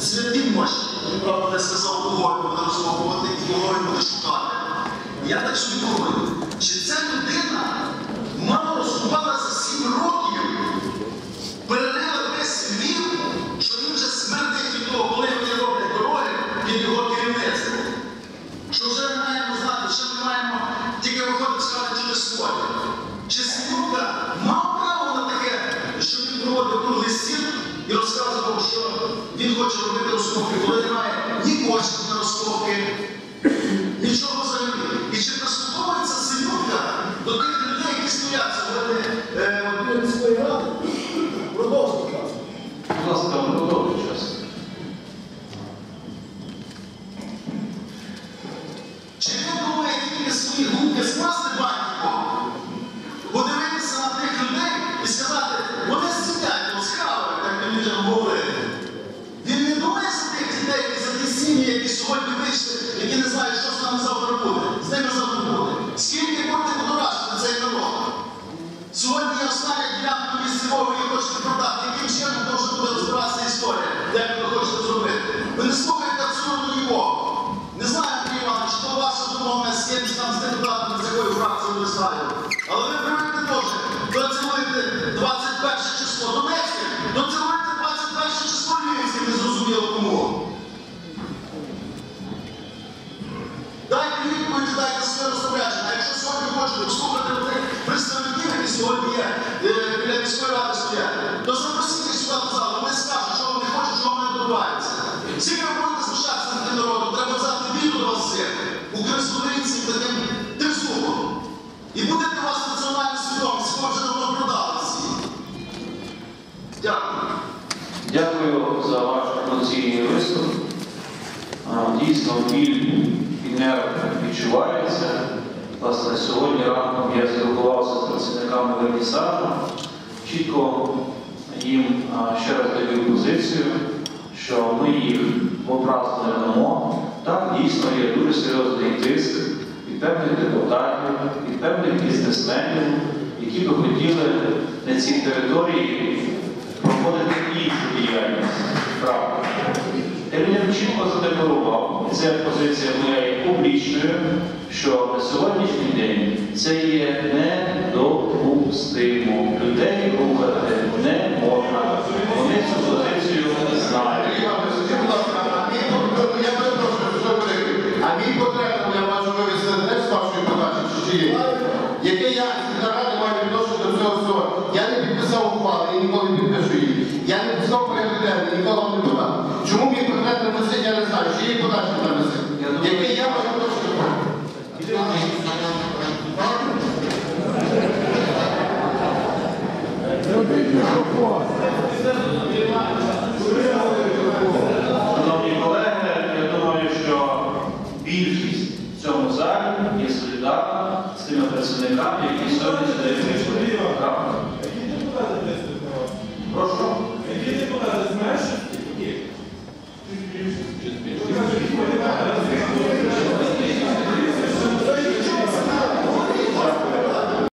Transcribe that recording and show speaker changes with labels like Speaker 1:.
Speaker 1: святі мощі. Він правда не сказав кого буде розмовувати і кого буде шукати. Я так собі думаю, чи ця людина мало розкупала за сім років, він хоче робити розкопки, коли немає ні коштів на розкопки, нічого взагалі. І чи прислуховується Синюка до тих людей, які стоять сьогодні біля міської ради? Продовжуйте, будь ласка.
Speaker 2: Будь ласка, продовжуй час.
Speaker 1: Чи ви думаєте тільки свої губки скласти бантиком? Подивитися на тих людей і сказати, вони сидять, ласкаво, як ми людям говорити. Він не думає за тих дітей і за ті сім'ї, які сьогодні вийшли, які не знають, що з нами завтра буде. З ними завтра буде. Скільки будете на цей народ? Сьогодні я остання ділянку і хочете продати. Яким чином може буде розбиратися історія, як ви хочете зробити? Ви не слухаєте міської ради стоять, то запросіть їх сюди в зал, вони скажуть, що вони хочуть, що вони добиваються. Скільки ви будете знущатися над тим народом, треба взяти відео до вас всіх, українських таким тризубом. І буде у вас національна свідомість, ви вже давно всі. Дякую.
Speaker 2: Дякую за ваш емоційний виступ. Дійсно, біль і нерв відчувається. Власне, сьогодні ранком я спілкувався з працівниками Вернісажу. Чітко їм ще раз даю позицію, що ми їх в не дамо. Так, дійсно є дуже серйозний тиск від певних депутатів, від певних бізнесменів, які би хотіли на цій території проводити іншу діяльність. Правда. Термін чітко задекларував, і ця позиція моя є публічною, що на сьогоднішній день це є недопустимо. Людей
Speaker 3: є? Яке я наради маю відношення до цього всього? Я не підписав ухвали, я ніколи не підпишу її. Я не писав порядок денний, ніколи вам не подав. Чому мій портрет не висить, я не знаю. Чи є подачі там висить? Яке я маю відношення?
Speaker 2: Шановні колеги, я думаю, що більшість в цьому залі є солідарна з тими працівниками, які сьогодні сюди прийшли.